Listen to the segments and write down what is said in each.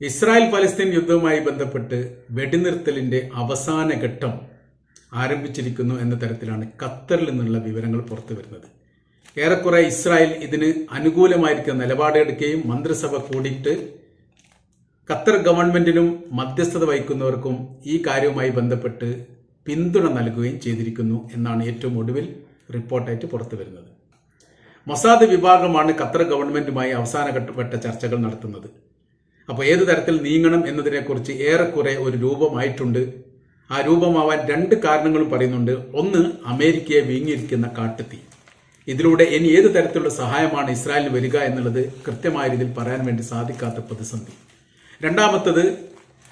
Israel Palestine യുദ്ധവുമായി ബന്ധപ്പെട്ട് വെടിനിർത്തലിന്റെ അവസാന ഘട്ടം ആരംഭിച്ചിരിക്കുന്നു എന്ന തരത്തിലാണ് ഖത്തറിൽ നിന്നുള്ള വിവരങ്ങൾ പുറത്തു വരുന്നത്. ഏറെക്കുറെ ഇസ്രായേൽ ഇതിന് അനുകൂലമായിരിക്കുന്ന നിലപാടെടുക്കുകയും മന്ത്രിസഭ കൂടിയിട്ട് ഖത്തർ ഗവൺമെന്റിനും മധ്യസ്ഥത വഹിക്കുന്നവർക്കും ഈ കാര്യവുമായി ബന്ധപ്പെട്ട് പിന്തുണ നൽകുകയും ചെയ്തിരിക്കുന്നു എന്നാണ് ഏറ്റവും ഒടുവിൽ റിപ്പോർട്ടായിട്ട് പുറത്തു വരുന്നത്. മൊസാദ് വിഭാഗമാണ് ഖത്തർ ഗവൺമെന്റുമായി അവസാനഘട്ടപ്പെട്ട ചർച്ചകൾ നടത്തുന്നത്. അപ്പോൾ ഏത് തരത്തിൽ നീങ്ങണം എന്നതിനെക്കുറിച്ച് ഏറെക്കുറെ ഒരു രൂപമായിട്ടുണ്ട്. ആ രൂപമാവാൻ രണ്ട് കാരണങ്ങളും പറയുന്നുണ്ട്. ഒന്ന് അമേരിക്കയെ വീങ്ങിയിരിക്കുന്ന കാട്ടുതീ. ഇതിലൂടെ ഇനി ഏത് തരത്തിലുള്ള സഹായമാണ് ഇസ്രായേലിന് വരിക എന്നുള്ളത് കൃത്യമായ രീതിയിൽ പറയാൻ വേണ്ടി സാധിക്കാത്ത പ്രതിസന്ധി. രണ്ടാമത്തത്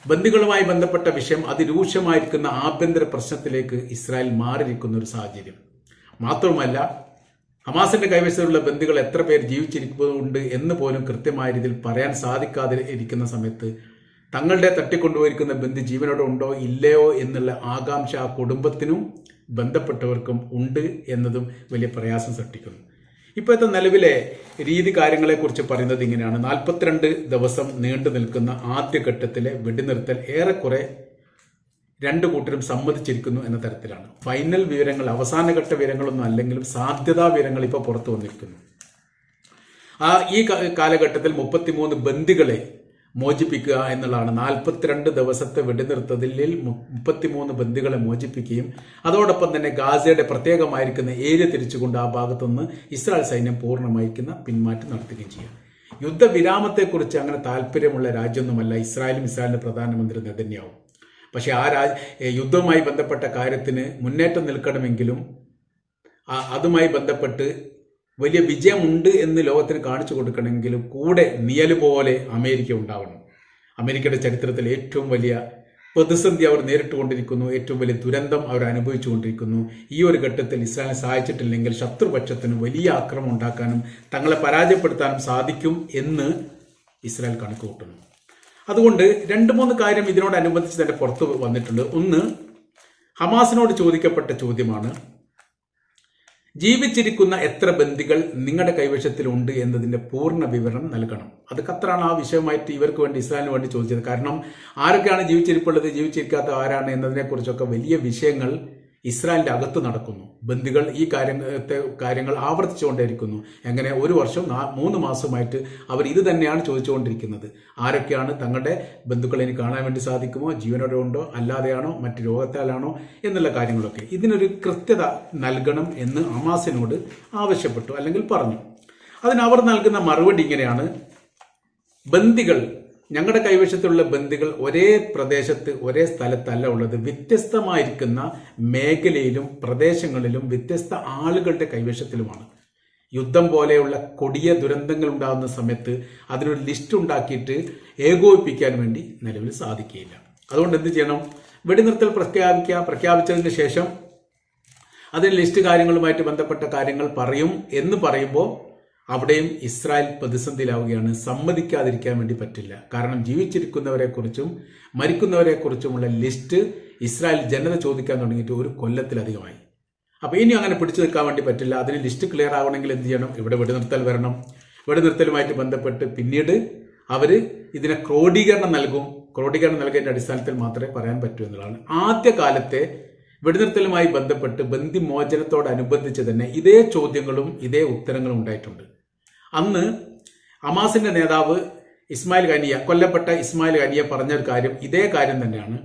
ബന്ദികളുമായി ബന്ധപ്പെട്ട വിഷയം അതിരൂക്ഷമായിരിക്കുന്ന ആഭ്യന്തര പ്രശ്നത്തിലേക്ക് ഇസ്രായേൽ മാറിയിരിക്കുന്ന ഒരു സാഹചര്യം. മാത്രവുമല്ല ഹമാസിന്റെ കൈവശമുള്ള ബന്ധുക്കൾ എത്ര പേർ ജീവിച്ചിരിക്കുന്നുണ്ട് എന്ന് പോലും കൃത്യമായ രീതിയിൽ പറയാൻ സാധിക്കാതെ ഇരിക്കുന്ന സമയത്ത് തങ്ങളുടെ തട്ടിക്കൊണ്ടുപോയിരിക്കുന്ന ബന്ധു ജീവനോടെ ഉണ്ടോ ഇല്ലയോ എന്നുള്ള ആകാംക്ഷ ആ കുടുംബത്തിനും ബന്ധപ്പെട്ടവർക്കും ഉണ്ട് എന്നതും വലിയ പ്രയാസം സൃഷ്ടിക്കുന്നു. ഇപ്പോഴത്തെ നിലവിലെ രീതി കാര്യങ്ങളെക്കുറിച്ച് പറയുന്നത് ഇങ്ങനെയാണ്. നാൽപ്പത്തിരണ്ട് ദിവസം നീണ്ടു നിൽക്കുന്ന ആദ്യഘട്ടത്തിലെ വെടിനിർത്തൽ ഏറെക്കുറെ രണ്ടു കൂട്ടരും സമ്മതിച്ചിരിക്കുന്നു എന്ന തരത്തിലാണ്. ഫൈനൽ വിവരങ്ങൾ അവസാനഘട്ട വിവരങ്ങളൊന്നും അല്ലെങ്കിലും സാധ്യതാ വിവരങ്ങൾ ഇപ്പോൾ പുറത്തു വന്നിരിക്കുന്നു. ആ ഈ കാലഘട്ടത്തിൽ മുപ്പത്തിമൂന്ന് ബന്ദികളെ മോചിപ്പിക്കുക എന്നുള്ളതാണ്. നാൽപ്പത്തിരണ്ട് ദിവസത്തെ വെടിനിർത്തലിൽ മുപ്പത്തിമൂന്ന് ബന്ദികളെ മോചിപ്പിക്കുകയും അതോടൊപ്പം തന്നെ ഗാസയുടെ പ്രത്യേകമായിരിക്കുന്ന ഏരിയ തിരിച്ചുകൊണ്ട് ആ ഭാഗത്തുനിന്ന് ഇസ്രായേൽ സൈന്യം പൂർണമായിരിക്കുന്ന പിന്മാറ്റം നടത്തുകയും ചെയ്യുക. യുദ്ധവിരാമത്തെക്കുറിച്ച് അങ്ങനെ താല്പര്യമുള്ള രാജ്യമൊന്നുമല്ല ഇസ്രായേലും ഇസ്രായേലിന്റെ പ്രധാനമന്ത്രി നെതന്യാവും പക്ഷേ ആ രാജ യുദ്ധവുമായി ബന്ധപ്പെട്ട കാര്യത്തിന് മുന്നേറ്റം നിൽക്കണമെങ്കിലും അതുമായി ബന്ധപ്പെട്ട് വലിയ വിജയമുണ്ട് എന്ന് ലോകത്തിന് കാണിച്ചു കൊടുക്കണമെങ്കിലും കൂടെ നിയലുപോലെ അമേരിക്ക ഉണ്ടാവണം. അമേരിക്കയുടെ ചരിത്രത്തിൽ ഏറ്റവും വലിയ പ്രതിസന്ധി അവർ നേരിട്ടുകൊണ്ടിരിക്കുന്നു ഏറ്റവും വലിയ ദുരന്തം അവർ അനുഭവിച്ചുകൊണ്ടിരിക്കുന്നു. ഈ ഒരു ഘട്ടത്തിൽ ഇസ്രായേലിനെ സഹായിച്ചിട്ടില്ലെങ്കിൽ ശത്രുപക്ഷത്തിന് വലിയ ആക്രമം ഉണ്ടാക്കാനും തങ്ങളെ പരാജയപ്പെടുത്താനും സാധിക്കും എന്ന് ഇസ്രായേൽ കണക്ക് കൂട്ടുന്നു അതുകൊണ്ട് രണ്ട് മൂന്ന് കാര്യം ഇതിനോടനുബന്ധിച്ച് തന്നെ പുറത്ത് വന്നിട്ടുണ്ട്. ഒന്ന് ഹമാസിനോട് ചോദിക്കപ്പെട്ട ചോദ്യമാണ് ജീവിച്ചിരിക്കുന്ന എത്ര ബന്ദികൾ നിങ്ങളുടെ കൈവശത്തിലുണ്ട് എന്നതിന്റെ പൂർണ വിവരണം നൽകണം. അത് ഖത്തറാണ് ആ വിഷയമായിട്ട് ഇവർക്ക് വേണ്ടി ഇസ്രായേലിന് വേണ്ടി ചോദിച്ചത്. കാരണം ആരൊക്കെയാണ് ജീവിച്ചിരിപ്പുള്ളത് ജീവിച്ചിരിക്കാത്ത ആരാണ് എന്നതിനെക്കുറിച്ചൊക്കെ വലിയ വിഷയങ്ങൾ ഇസ്രായേലിന്റെ അകത്ത് നടക്കുന്നു. ബന്ദികൾ ഈ കാര്യത്തെ കാര്യങ്ങൾ ആവർത്തിച്ചുകൊണ്ടേയിരിക്കുന്നു. എങ്ങനെ? ഒരു വർഷം മൂന്ന് മാസമായിട്ട് അവർ ഇത് തന്നെയാണ് ചോദിച്ചുകൊണ്ടിരിക്കുന്നത്. ആരൊക്കെയാണ് തങ്ങളുടെ ബന്ധുക്കളെ ഇനി കാണാൻ വേണ്ടി സാധിക്കുമോ? ജീവനോടെ ഉണ്ടോ? അല്ലാതെയാണോ? മറ്റ് രോഗത്താലാണോ? എന്നുള്ള കാര്യങ്ങളൊക്കെ. ഇതിനൊരു കൃത്യത നൽകണം എന്ന് അമാസിനോട് ആവശ്യപ്പെട്ടു അല്ലെങ്കിൽ പറഞ്ഞു. അതിന് അവർ നൽകുന്ന മറുപടി ഇങ്ങനെയാണ്. ബന്ദികൾ ഞങ്ങളുടെ കൈവശത്തുള്ള ബന്ദികൾ ഒരേ പ്രദേശത്ത് ഒരേ സ്ഥലത്തല്ല ഉള്ളത്. വ്യത്യസ്തമായിരിക്കുന്ന മേഖലയിലും പ്രദേശങ്ങളിലും വ്യത്യസ്ത ആളുകളുടെ കൈവശത്തിലുമാണ്. യുദ്ധം പോലെയുള്ള കൊടിയ ദുരന്തങ്ങൾ ഉണ്ടാകുന്ന സമയത്ത് അതിനൊരു ലിസ്റ്റ് ഉണ്ടാക്കിയിട്ട് ഏകോപിപ്പിക്കാൻ വേണ്ടി നിലവിൽ സാധിക്കുകയില്ല. അതുകൊണ്ട് എന്ത് ചെയ്യണം? വെടിനിർത്തൽ പ്രഖ്യാപിക്കുക പ്രഖ്യാപിച്ചതിന് ശേഷം അതിന് ലിസ്റ്റ് കാര്യങ്ങളുമായിട്ട് ബന്ധപ്പെട്ട കാര്യങ്ങൾ പറയും എന്ന് പറയുമ്പോൾ അവിടെയും ഇസ്രായേൽ പ്രതിസന്ധിയിലാവുകയാണ്. സമ്മതിക്കാതിരിക്കാൻ വേണ്ടി പറ്റില്ല. കാരണം ജീവിച്ചിരിക്കുന്നവരെ കുറിച്ചും മരിക്കുന്നവരെ കുറിച്ചുമുള്ള ലിസ്റ്റ് ഇസ്രായേൽ ജനത ചോദിക്കാൻ തുടങ്ങിയിട്ട് ഒരു കൊല്ലത്തിലധികമായി. അപ്പോൾ ഇനി അങ്ങനെ പിടിച്ചു നിൽക്കാൻ വേണ്ടി പറ്റില്ല. അതിന് ലിസ്റ്റ് ക്ലിയർ ആവണമെങ്കിൽ എന്ത് ചെയ്യണം? ഇവിടെ വെടിനിർത്തൽ വരണം. വെടിനിർത്തലുമായിട്ട് ബന്ധപ്പെട്ട് പിന്നീട് അവർ ഇതിനെ ക്രോഡീകരണം നൽകും. ക്രോഡീകരണം നൽകേണ്ട അടിസ്ഥാനത്തിൽ മാത്രമേ പറയാൻ പറ്റൂ എന്നുള്ളതാണ്. ആദ്യ കാലത്തെ വെടിനിർത്തലുമായി ബന്ധപ്പെട്ട് ബന്ധിമോചനത്തോടനുബന്ധിച്ച് തന്നെ ഇതേ ചോദ്യങ്ങളും ഇതേ ഉത്തരങ്ങളും ഉണ്ടായിട്ടുണ്ട്. അന്ന് അമാസിന്റെ നേതാവ് ഇസ്മായിൽ ഖനിയ കൊല്ലപ്പെട്ട ഇസ്മായിൽ ഖനിയ പറഞ്ഞ ഒരു കാര്യം ഇതേ കാര്യം തന്നെയാണ്.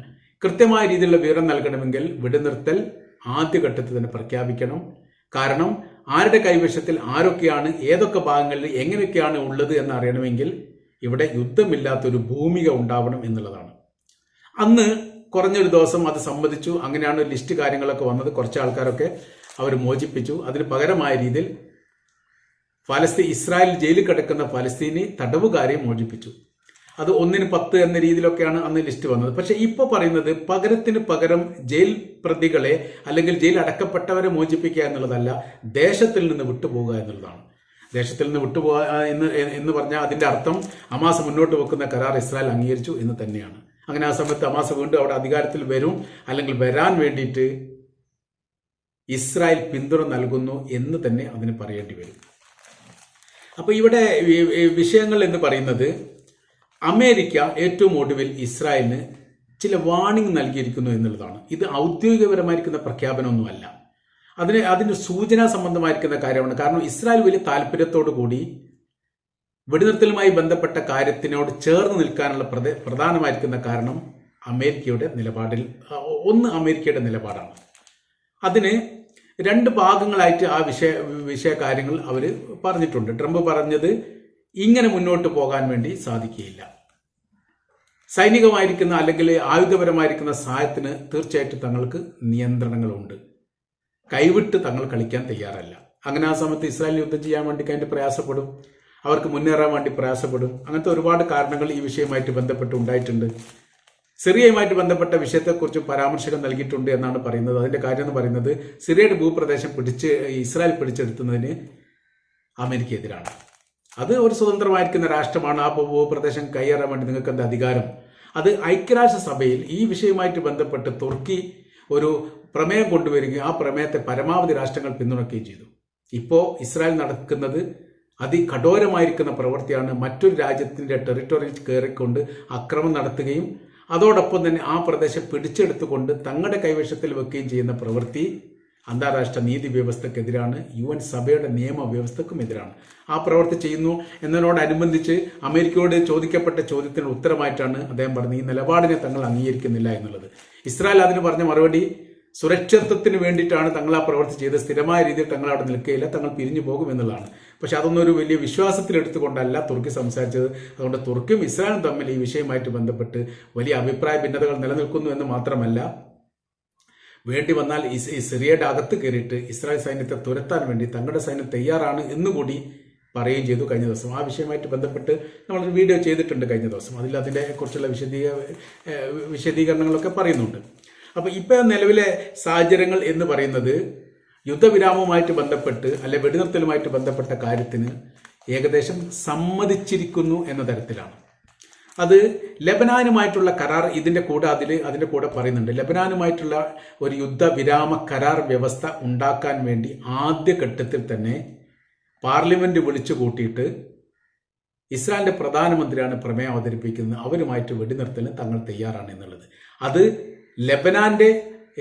കൃത്യമായ രീതിയിലുള്ള വിവരം നൽകണമെങ്കിൽ വെടിനിർത്തൽ ആദ്യഘട്ടത്തിൽ തന്നെ പ്രഖ്യാപിക്കണം. കാരണം ആരുടെ കൈവശത്തിൽ ആരൊക്കെയാണ് ഏതൊക്കെ ഭാഗങ്ങളിൽ എങ്ങനെയൊക്കെയാണ് ഉള്ളത് എന്ന് അറിയണമെങ്കിൽ ഇവിടെ യുദ്ധമില്ലാത്തൊരു ഭൂമിക ഉണ്ടാവണം എന്നുള്ളതാണ്. അന്ന് കുറഞ്ഞൊരു ദിവസം അത് സംബന്ധിച്ചു അങ്ങനെയാണ് ലിസ്റ്റ് കാര്യങ്ങളൊക്കെ വന്നത്. കുറച്ച് ആൾക്കാരൊക്കെ അവർ മോചിപ്പിച്ചു. അതിന് പകരമായ രീതിയിൽ ഫലസ്തീൻ ഇസ്രായേൽ ജയിലിൽ കിടക്കുന്ന ഫലസ്തീനി തടവുകാരെ മോചിപ്പിച്ചു. അത് ഒന്നിന് പത്ത് എന്ന രീതിയിലൊക്കെയാണ് അന്ന് ലിസ്റ്റ് വന്നത്. പക്ഷെ ഇപ്പോൾ പറയുന്നത് പകരത്തിന് പകരം ജയിൽ പ്രതികളെ അല്ലെങ്കിൽ ജയിൽ അടക്കപ്പെട്ടവരെ മോചിപ്പിക്കുക എന്നുള്ളതല്ല ദേശത്തിൽ നിന്ന് വിട്ടുപോകുക എന്നുള്ളതാണ്. ദേശത്തിൽ നിന്ന് വിട്ടുപോകുക എന്ന് എന്ന് പറഞ്ഞാൽ അതിന്റെ അർത്ഥം അമാസ് മുന്നോട്ട് വെക്കുന്ന കരാർ ഇസ്രായേൽ അംഗീകരിച്ചു എന്ന് തന്നെയാണ്. അങ്ങനെ ആ സമയത്ത് അമാസ് വീണ്ടും അവിടെ അധികാരത്തിൽ വരും അല്ലെങ്കിൽ വരാൻ വേണ്ടിയിട്ട് ഇസ്രായേൽ പിന്തുണ നൽകുന്നു എന്ന് തന്നെ അതിന് പറയേണ്ടി വരും. അപ്പൊ ഇവിടെ വിഷയങ്ങൾ എന്ന് പറയുന്നത് അമേരിക്ക ഏറ്റവും ഒടുവിൽ ഇസ്രായേലിന് ചില വാണിംഗ് നൽകിയിരിക്കുന്നു എന്നുള്ളതാണ്. ഇത് ഔദ്യോഗികപരമായിരിക്കുന്ന പ്രഖ്യാപനമൊന്നുമല്ല. അതിന് അതിന് സൂചനാ സംബന്ധമായിരിക്കുന്ന കാര്യമാണ്. കാരണം ഇസ്രായേൽ വലിയ താല്പര്യത്തോടു കൂടി വെടിനിർത്തലുമായി ബന്ധപ്പെട്ട കാര്യത്തിനോട് ചേർന്ന് നിൽക്കാനുള്ള പ്രധ- പ്രധാനമായിരിക്കുന്ന കാരണം അമേരിക്കയുടെ നിലപാടിൽ ഒന്ന് അമേരിക്കയുടെ നിലപാടാണ്. അതിന് രണ്ട് ഭാഗങ്ങളായിട്ട് ആ വിഷയ വിഷയ കാര്യങ്ങൾ അവർ പറഞ്ഞിട്ടുണ്ട്. ട്രംപ് പറഞ്ഞത് ഇങ്ങനെ മുന്നോട്ട് പോകാൻ വേണ്ടി സാധിക്കുകയില്ല. സൈനികമായിരിക്കുന്ന അല്ലെങ്കിൽ ആയുധപരമായിരിക്കുന്ന സഹായത്തിന് തീർച്ചയായിട്ടും തങ്ങൾക്ക് നിയന്ത്രണങ്ങളുണ്ട്. കൈവിട്ട് തങ്ങൾ കളിക്കാൻ തയ്യാറല്ല. അങ്ങനെ ആ സമയത്ത് ഇസ്രായേൽ യുദ്ധം ചെയ്യാൻ വേണ്ടി കഴിഞ്ഞ് പ്രയാസപ്പെടും. അവർക്ക് മുന്നേറാൻ വേണ്ടി പ്രയാസപ്പെടും. അങ്ങനത്തെ ഒരുപാട് കാരണങ്ങൾ ഈ വിഷയമായിട്ട് ബന്ധപ്പെട്ട് ഉണ്ടായിട്ടുണ്ട്. സിറിയയുമായിട്ട് ബന്ധപ്പെട്ട വിഷയത്തെക്കുറിച്ച് പരാമർശകം നൽകിയിട്ടുണ്ട് എന്നാണ് പറയുന്നത്. അതിന്റെ കാര്യം എന്ന് പറയുന്നത് സിറിയയുടെ ഭൂപ്രദേശം പിടിച്ച് ഇസ്രായേൽ പിടിച്ചെടുക്കുന്നതിന് അമേരിക്ക എതിരാണ് അത് ഒരു സ്വതന്ത്രമായിരിക്കുന്ന രാഷ്ട്രമാണ്. ആ ഭൂപ്രദേശം കൈയേറാൻ വേണ്ടി നിങ്ങൾക്ക് എന്താ അധികാരം? അത് ഐക്യരാഷ്ട്ര സഭയിൽ ഈ വിഷയവുമായിട്ട് ബന്ധപ്പെട്ട് തുർക്കി ഒരു പ്രമേയം കൊണ്ടുവരികയും ആ പ്രമേയത്തെ പരമാവധി രാഷ്ട്രങ്ങൾ പിന്തുണയ്ക്കുകയും ചെയ്തു. ഇപ്പോൾ ഇസ്രായേൽ നടക്കുന്നത് അതികഠോരമായിരിക്കുന്ന പ്രവൃത്തിയാണ്. മറ്റൊരു രാജ്യത്തിന്റെ ടെറിട്ടറിയിൽ കയറിക്കൊണ്ട് അക്രമം നടത്തുകയും അതോടൊപ്പം തന്നെ ആ പ്രദേശം പിടിച്ചെടുത്തുകൊണ്ട് തങ്ങളുടെ കൈവശത്തിൽ വെക്കുകയും ചെയ്യുന്ന പ്രവൃത്തി അന്താരാഷ്ട്ര നീതി വ്യവസ്ഥക്കെതിരാണ് യു എൻ സഭയുടെ നിയമവ്യവസ്ഥക്കും എതിരാണ്. ആ പ്രവൃത്തി ചെയ്യുന്നു എന്നതിനോടനുബന്ധിച്ച് അമേരിക്കയോട് ചോദിക്കപ്പെട്ട ചോദ്യത്തിന് ഉത്തരമായിട്ടാണ് അദ്ദേഹം പറഞ്ഞത് ഈ നിലപാടിനെ തങ്ങൾ അംഗീകരിക്കുന്നില്ല എന്നുള്ളത്. ഇസ്രായേൽ അതിന് പറഞ്ഞ മറുപടി സുരക്ഷിതത്വത്തിന് വേണ്ടിയിട്ടാണ് തങ്ങൾ ആ പ്രവൃത്തി ചെയ്ത് സ്ഥിരമായ രീതിയിൽ തങ്ങൾ അവിടെ നിൽക്കുകയില്ല. തങ്ങൾ പിരിഞ്ഞു പോകും എന്നുള്ളതാണ്. പക്ഷെ അതൊന്നും ഒരു വലിയ വിശ്വാസത്തിലെടുത്തുകൊണ്ടല്ല തുർക്കി സംസാരിച്ചത്. അതുകൊണ്ട് തുർക്കിയും ഇസ്രായേലും തമ്മിൽ ഈ വിഷയമായിട്ട് ബന്ധപ്പെട്ട് വലിയ അഭിപ്രായ ഭിന്നതകൾ നിലനിൽക്കുന്നു എന്ന് മാത്രമല്ല വേണ്ടി വന്നാൽ സിറിയയുടെ അകത്ത് കയറിയിട്ട് ഇസ്രായേൽ സൈന്യത്തെ തുരത്താൻ വേണ്ടി തങ്ങളുടെ സൈന്യം തയ്യാറാണ് എന്നുകൂടി പറയുകയും ചെയ്തു കഴിഞ്ഞ ദിവസം. ആ വിഷയമായിട്ട് ബന്ധപ്പെട്ട് നമ്മളൊരു വീഡിയോ ചെയ്തിട്ടുണ്ട് കഴിഞ്ഞ ദിവസം. അതിൽ അതിന്റെ കുറിച്ചുള്ള വിശദീക വിശദീകരണങ്ങളൊക്കെ പറയുന്നുണ്ട്. അപ്പൊ ഇപ്പൊ നിലവിലെ സാഹചര്യങ്ങൾ എന്ന് പറയുന്നത് യുദ്ധവിരാമവുമായിട്ട് ബന്ധപ്പെട്ട് അല്ലെ വെടിനിർത്തലുമായിട്ട് ബന്ധപ്പെട്ട കാര്യത്തിന് ഏകദേശം സമ്മതിച്ചിരിക്കുന്നു എന്ന തരത്തിലാണ്. അത് ലബനാനുമായിട്ടുള്ള കരാർ ഇതിന്റെ കൂടെ അതിൽ അതിന്റെ കൂടെ പറയുന്നുണ്ട്. ലബനാനുമായിട്ടുള്ള ഒരു യുദ്ധവിരാമ കരാർ വ്യവസ്ഥ ഉണ്ടാക്കാൻ വേണ്ടി ആദ്യഘട്ടത്തിൽ തന്നെ പാർലമെന്റ് വിളിച്ചു കൂട്ടിയിട്ട് ഇസ്രായേലിന്റെ പ്രധാനമന്ത്രിയാണ് പ്രമേയം അവതരിപ്പിക്കുന്നത്. അവരുമായിട്ട് വെടിനിർത്തലിന് തങ്ങൾ തയ്യാറാണ് എന്നുള്ളത്. അത് ലബനാന്റെ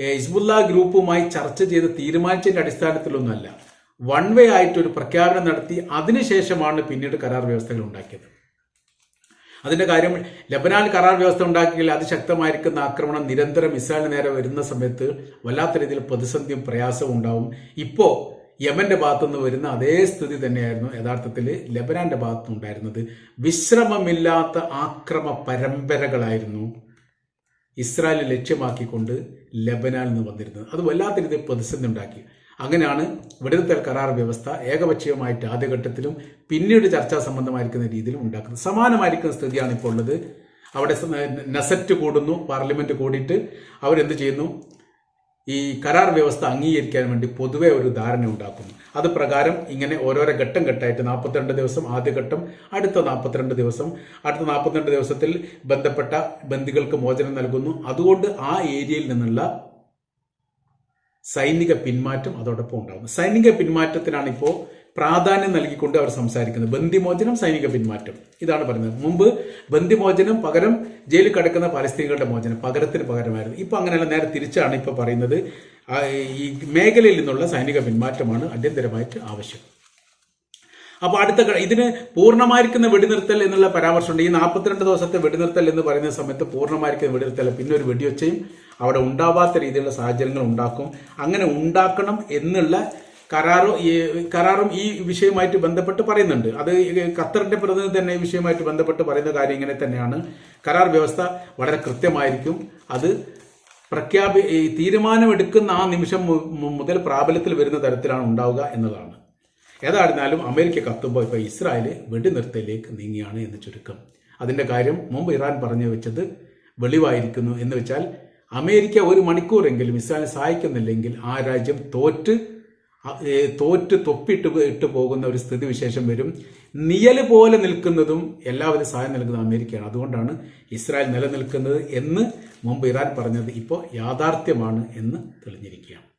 ഹിസ്ബുല്ല ഗ്രൂപ്പുമായി ചർച്ച ചെയ്ത് തീരുമാനിച്ചതിന്റെ അടിസ്ഥാനത്തിലൊന്നുമല്ല. വൺ വേ ആയിട്ട് ഒരു പ്രഖ്യാപനം നടത്തി അതിനുശേഷമാണ് പിന്നീട് കരാർ വ്യവസ്ഥകൾ ഉണ്ടാക്കിയത്. അതിന്റെ കാര്യം ലബനാൻ കരാർ വ്യവസ്ഥ ഉണ്ടാക്കിയാൽ അതിശക്തമായിരിക്കുന്ന ആക്രമണം നിരന്തരം ഇസ്രായേലിന് നേരെ വരുന്ന സമയത്ത് വല്ലാത്ത രീതിയിൽ പ്രതിസന്ധിയും പ്രയാസവും ഉണ്ടാവും. ഇപ്പോ യമന്റെ ഭാഗത്തുനിന്ന് വരുന്ന അതേ സ്ഥിതി തന്നെയായിരുന്നു യഥാർത്ഥത്തിൽ ലബനാന്റെ ഭാഗത്തുനിന്നുണ്ടായിരുന്നത്. വിശ്രമമില്ലാത്ത ആക്രമ പരമ്പരകളായിരുന്നു ഇസ്രായേൽ ലക്ഷ്യമാക്കിക്കൊണ്ട് ലബനാനിൽ നിന്ന് വന്നിരുന്നത്. അത് വല്ലാത്ത രീതിയിൽ പ്രതിസന്ധി ഉണ്ടാക്കി. അങ്ങനെയാണ് വിടുതൽ കരാർ വ്യവസ്ഥ ഏകപക്ഷീയമായിട്ട് ആദ്യഘട്ടത്തിലും പിന്നീട് ചർച്ചാ സംബന്ധമായിരിക്കുന്ന രീതിയിലും ഉണ്ടാക്കുന്നത്. സമാനമായിരിക്കുന്ന സ്ഥിതിയാണ് ഇപ്പോൾ ഉള്ളത്. അവിടെ നെസറ്റ് കൂടുന്നു പാർലമെന്റ് കൂടിയിട്ട് അവരെന്ത് ചെയ്യുന്നു? ഈ കരാർ വ്യവസ്ഥ അംഗീകരിക്കാൻ വേണ്ടി പൊതുവെ ഒരു ധാരണ ഉണ്ടാക്കുന്നു. അത് പ്രകാരം ഇങ്ങനെ ഓരോരോ ഘട്ടം ഘട്ടമായിട്ട് നാൽപ്പത്തിരണ്ട് ദിവസം ആദ്യ ഘട്ടം അടുത്ത നാൽപ്പത്തിരണ്ട് ദിവസം അടുത്ത നാൽപ്പത്തിരണ്ട് ദിവസത്തിൽ ബന്ധപ്പെട്ട ബന്ദികൾക്ക് മോചനം നൽകുന്നു. അതുകൊണ്ട് ആ ഏരിയയിൽ നിന്നുള്ള സൈനിക പിന്മാറ്റം അതോടൊപ്പം ഉണ്ടാകുന്നു. സൈനിക പിന്മാറ്റത്തിനാണ് ഇപ്പോൾ പ്രാധാന്യം നൽകിക്കൊണ്ട് അവർ സംസാരിക്കുന്നത്. ബന്ദിമോചനം സൈനിക പിന്മാറ്റം. ഇതാണ് പറയുന്നത്. മുമ്പ് ബന്ദിമോചനം പകരം ജയിലിൽ കിടക്കുന്ന പാലസ്തീനികളുടെ മോചനം പകരത്തിന് പകരമായിരുന്നു. ഇപ്പൊ അങ്ങനെയല്ല നേരെ തിരിച്ചാണ് ഇപ്പൊ പറയുന്നത്. ഈ മേഖലയിൽ നിന്നുള്ള സൈനിക പിന്മാറ്റമാണ് അടിയന്തരമായിട്ട് ആവശ്യം. അപ്പൊ അടുത്ത ഇതിന് പൂർണമായിരിക്കുന്ന വെടിനിർത്തൽ എന്നുള്ള പരാമർശമുണ്ട്. ഈ നാൽപ്പത്തിരണ്ട് ദിവസത്തെ വെടിനിർത്തൽ എന്ന് പറയുന്ന സമയത്ത് പൂർണമായിരിക്കുന്ന വെടിനിർത്തൽ പിന്നെ ഒരു വെടിവെച്ചയും അവിടെ ഉണ്ടാവാത്ത രീതിയിലുള്ള സാഹചര്യങ്ങൾ ഉണ്ടാക്കും. അങ്ങനെ ഉണ്ടാക്കണം എന്നുള്ള കരാറും കരാറും ഈ വിഷയവുമായിട്ട് ബന്ധപ്പെട്ട് പറയുന്നുണ്ട്. അത് ഖത്തറിന്റെ പ്രതിനിധി തന്നെ ഈ വിഷയവുമായിട്ട് ബന്ധപ്പെട്ട് പറയുന്ന കാര്യം ഇങ്ങനെ തന്നെയാണ്. കരാർ വ്യവസ്ഥ വളരെ കൃത്യമായിരിക്കും. അത് പ്രഖ്യാപി തീരുമാനമെടുക്കുന്ന ആ നിമിഷം മുതൽ പ്രാബല്യത്തിൽ വരുന്ന തരത്തിലാണ് ഉണ്ടാവുക എന്നതാണ്. ഏതായിരുന്നാലും അമേരിക്ക കത്തുമ്പോൾ ഇപ്പോൾ ഇസ്രായേൽ വെടിനിർത്തലിലേക്ക് നീങ്ങിയാണ് എന്ന് ചുരുക്കം. അതിന്റെ കാര്യം മുമ്പ് ഇറാൻ പറഞ്ഞു വെച്ചത് വെളിവായിരിക്കുന്നു എന്ന് വെച്ചാൽ അമേരിക്ക ഒരു മണിക്കൂറെങ്കിലും ഇസ്രായേൽ സഹായിക്കുന്നില്ലെങ്കിൽ ആ രാജ്യം തോറ്റ് തോറ്റ് തൊപ്പിട്ട് ഇട്ട് പോകുന്ന ഒരു സ്ഥിതി വിശേഷം വരും. നിയൽ പോലെ നിൽക്കുന്നതും എല്ലാവരും സഹായം നൽകുന്ന അമേരിക്കയാണ്. അതുകൊണ്ടാണ് ഇസ്രായേൽ നിലനിൽക്കുന്നത് എന്ന് മുമ്പ് ഇറാൻ പറഞ്ഞത്. ഇപ്പോൾ യാഥാർത്ഥ്യമാണ് എന്ന് തെളിഞ്ഞിരിക്കുകയാണ്.